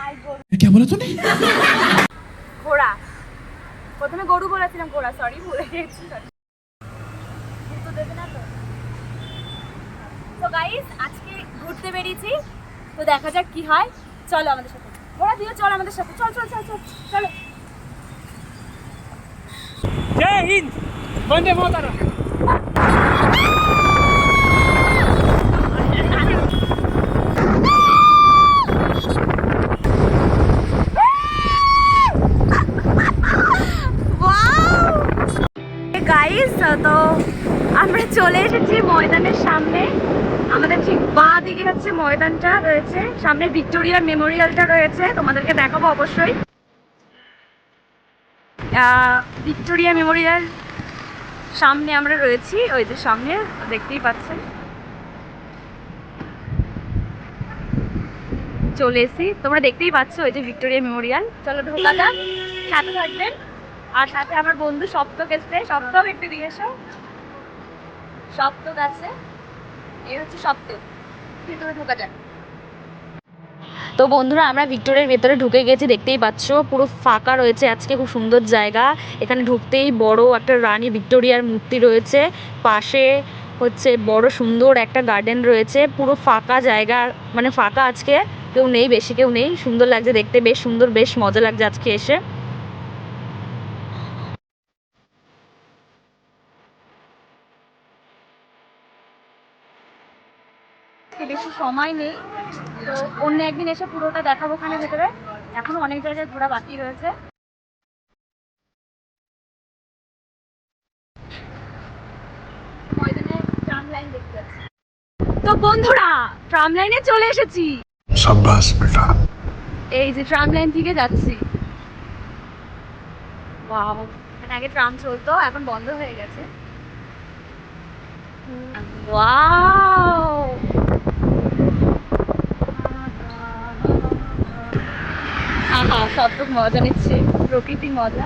গাই গরু क्या बोला तूने ঘোড়া প্রথমে গরু বলেছিলাম ঘোড়া সরি ভুলে গেছি sorry। উত্তর দেবে না তো তো গাইস আজকে ঘুরতে বেরিয়েছি তো দেখা যাক কি হয় চলো আমাদের সাথে ঘোড়া দিও চল আমাদের সাথে চল চল চল চল চলো जय हिंद वंदे मातरम তো আমরা চলে এসেছি ময়দানের সামনে। আমাদের ঠিক বাঁ দিকে হচ্ছে ময়দানটা রয়েছে। সামনে ভিক্টোরিয়া মেমোরিয়ালটা রয়েছে। তোমাদেরকে দেখাবো অবশ্যই। ভিক্টোরিয়া মেমোরিয়াল সামনে আমরা রয়েছি। ওই যে সামনে, দেখতেই পাচ্ছেন। চলে এসি তোমরা দেখতেই পাচ্ছ ওই যে ভিক্টোরিয়া মেমোরিয়াল। চলো ঢোকা সাথে থাকবেন। আর সাথে আমার বন্ধু সপ্তক এসছে। সপ্তক একটু দিয়ে এসো। সপ্তক আছে। এই হচ্ছে সপ্তক। ভিতরে ঢোকা যাক। তো বন্ধুরা, আমরা ভিক্টোরিয়ার ভেতরে ঢুকে গেছি, দেখতেই পাচ্ছ। পুরো ফাঁকা রয়েছে। আজকে খুব সুন্দর জায়গা। এখানে ঢুকতেই বড় একটা রানী ভিক্টোরিয়ার মূর্তি রয়েছে। পাশে হচ্ছে বড় সুন্দর একটা গার্ডেন রয়েছে। পুরো ফাঁকা জায়গা মানে ফাঁকা আজকে। কেউ নেই, বেশি কেউ নেই। সুন্দর লাগছে দেখতে, বেশ সুন্দর, বেশ মজা লাগছে আজকে এসে। আজকে বেশি সময় নেই। তো অন্য একদিন এসে পুরোটা দেখাবো ওখানে ভেতরে। এখনও অনেক জায়গায় ঘোরা বাকি রয়েছে। তো বন্ধুরা ট্রাম লাইনে চলে এসেছি। এই যে ট্রাম লাইন থেকে যাচ্ছি। মানে আগে ট্রাম চলতো এখন বন্ধ হয়ে গেছে। ওয়াও আহা মজা নিচ্ছে প্রকৃতি মজা।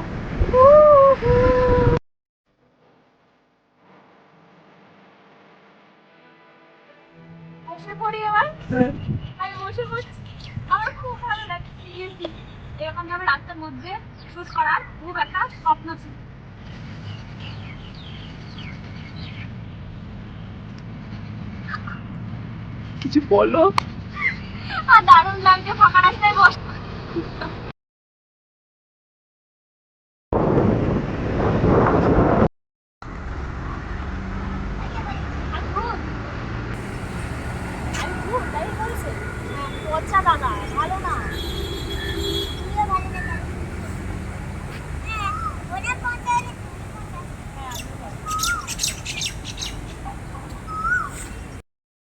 বসে পড়ি এবার। আমি বসে পড়ছি। আমার খুব ভালো লাগছে এরকম ভাবে রাস্তার মধ্যে শুট করার। খুব একটা স্বপ্ন ছিল। কিছু বলো। আর দারুণ লাগছে ফাঁকা রাস্তায় বস। পচা দাদা, ভালো না।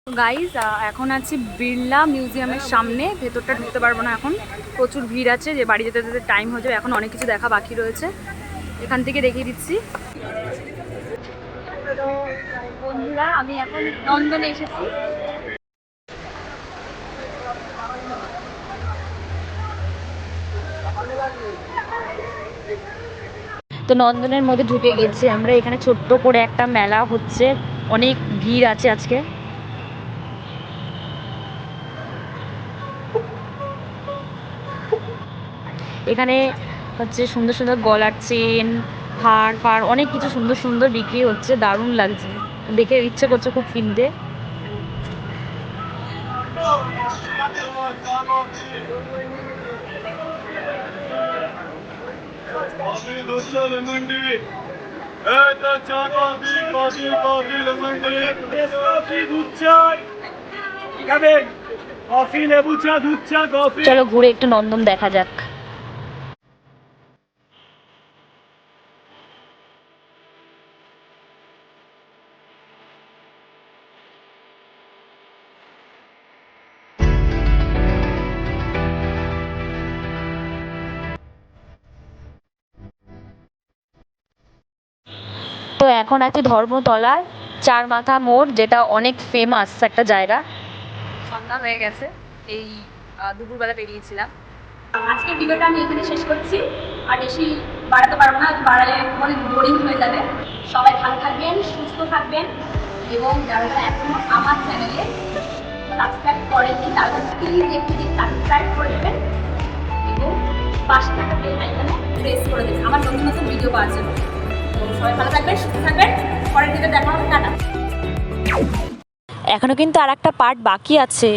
গাইজ এখন আছি বিড়লা মিউজিয়ামের সামনে। ভেতরটা ঢুকতে পারব না এখন। প্রচুর ভিড় আছে যে বাড়ি যেতে যেতে টাইম হয়ে যাবে। এখন অনেক কিছু দেখা বাকি রয়েছে। এখান থেকে দেখিয়ে দিচ্ছি। বন্ধুরা, আমি এখন নন্দনে এসেছি। তো নন্দনের মধ্যে ঢুকে গেছি আমরা। এখানে ছোট্ট করে একটা মেলা হচ্ছে। অনেক ভিড় আছে আজকে। এখানে হচ্ছে সুন্দর সুন্দর গলার চেন, হার, ফার, অনেক কিছু সুন্দর সুন্দর বিক্রি হচ্ছে। দারুণ লাগছে। দেখে ইচ্ছে করছে খুব কিনতে। Mındi. Evet açan abi, abi, abi Mındi. Abi দুধ খাবেন কফি লেবু চা দুধ চা কফি চলো ঘুরে একটু নন্দন দেখা যাক তো এখন আছে ধর্মতলায়, চার মাথা মোড়, যেটা অনেক ফেমাস একটা জায়গা। সন্ধ্যা হয়ে গেছে, এই দুপুরবেলা বেরিয়েছিলাম। আজকের ভিডিওটা আমি এখানে শেষ করছি। আর বেশি বাড়াতে পারব না, বাড়ালে অনেক বোরিং হয়ে যাবে। সবাই ভালো থাকবেন, সুস্থ থাকবেন, এবং যারা এখনও আমার চ্যানেলে সাবস্ক্রাইব করেননি তারা প্লিজ একটু সাবস্ক্রাইব করে দেবেন এবং পাশে থাকা বেল আইকনে প্রেস করে দিন আমার নতুন নতুন ভিডিও পাওয়ার জন্য। সবাই ভালো থাকবেন, সুস্থ থাকবেন। পরের দিকে দেখা হবে, টাটা। এখনও কিন্তু আর একটা পার্ট বাকি আছে।